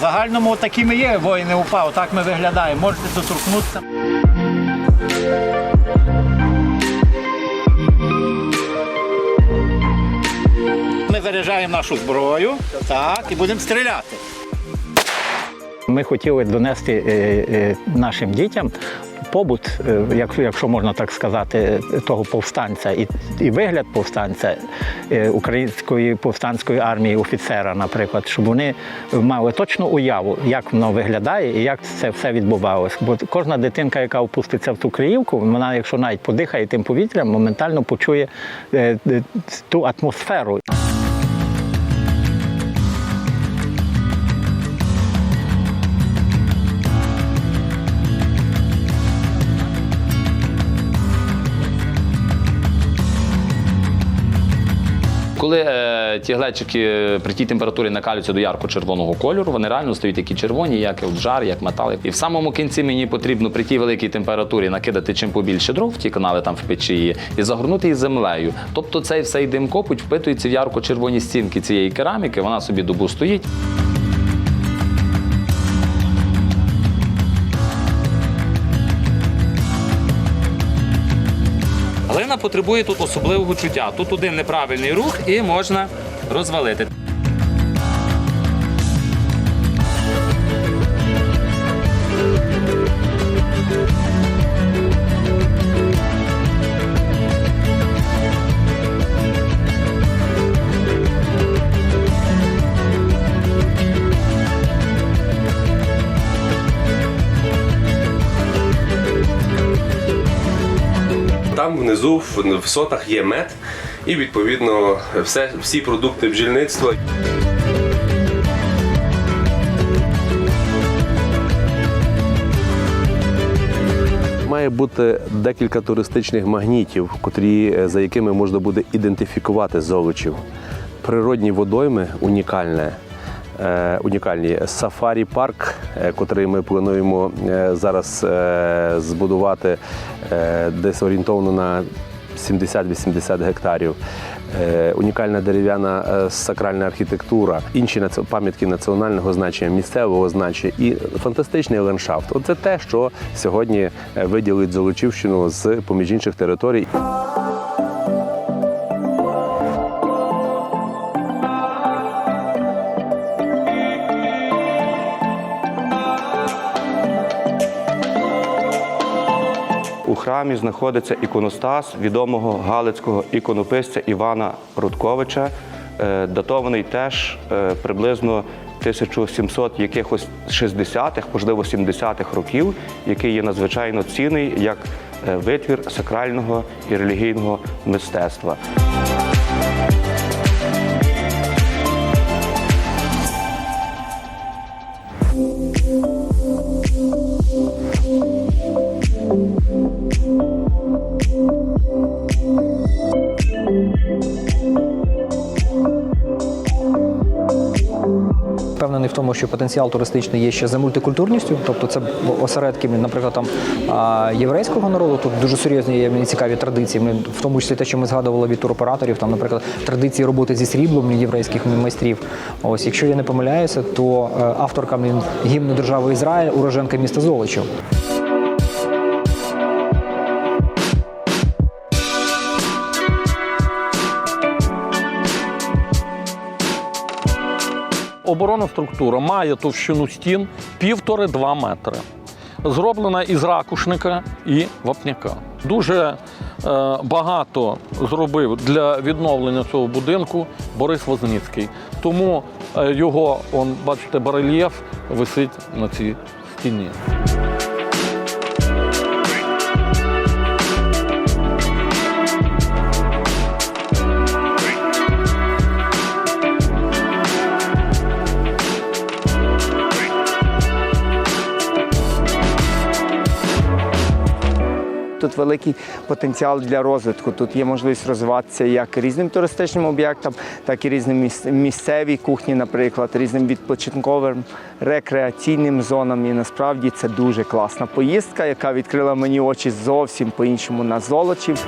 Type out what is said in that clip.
Загальному такі ми є, воїни УПА, отак ми виглядаємо. Можете доторкнутися. Ми заряджаємо нашу зброю так, і будемо стріляти. Ми хотіли донести е, е, нашим дітям побут, е, як- якщо можна так сказати, того повстанця і, і вигляд повстанця е, української повстанської армії, офіцера, наприклад, щоб вони мали точну уяву, як воно виглядає і як це все відбувалося. Бо кожна дитинка, яка опуститься в ту Криївку, вона, якщо навіть подихає тим повітрям, моментально почує е, ту атмосферу. Коли е, ті глечики при тій температурі накалюються до ярко-червоного кольору, вони реально стають такі червоні, як от жар, як метал. І в самому кінці мені потрібно при тій великій температурі накидати чим побільше дров ті канали там в печі є, і загорнути їх землею. Тобто цей всей дим копоть впитується в ярко-червоні стінки цієї кераміки, вона собі добу стоїть. Глина потребує тут особливого чуття. Тут один неправильний рух і можна розвалити. Там внизу в, сотах є мед і відповідно все, всі продукти бджільництва. Має бути декілька туристичних магнітів, котрі, е, за якими можна буде ідентифікувати золочів. Природні водойми унікальне. е, Унікальні сафарі парк, котрий ми плануємо е, зараз е, збудувати е, десь орієнтовно на 70-80 гектарів. Е, Унікальна дерев'яна е, сакральна архітектура, інші пам'ятки національного значення, місцевого значення і фантастичний ландшафт. Оце те, що сьогодні е, виділить Золочівщину з поміж інших територій. Храмі знаходиться іконостас відомого галицького іконописця Івана Рудковича, е, датований теж е, приблизно 1700 якихось 60-х, можливо 70-х років, який є надзвичайно цінний як е, витвір сакрального і релігійного мистецтва. Тому, що потенціал туристичний є ще за мультикультурністю, тобто це осередки, наприклад, там єврейського народу. Тут дуже серйозні є мені цікаві традиції. Ми в тому числі те, що ми згадували від туроператорів, там, наприклад, традиції роботи зі сріблом єврейських майстрів. Ось, якщо я не помиляюся, то е, авторка гімну держави Ізраїль, уроженка міста Золочів. Оборонна структура має товщину стін півтори-два метри. Зроблена із ракушника і вапняка. Дуже е, багато зробив для відновлення цього будинку Борис Возницький. Тому е, його, он, бачите, барельєф висить на цій стіні. Тут великий потенціал для розвитку. Тут є можливість розвиватися як різним туристичним об'єктам, так і різним міс- місцевій кухні, наприклад, різним відпочинковим рекреаційним зонам. І насправді це дуже класна поїздка, яка відкрила мені очі зовсім по-іншому на золочів.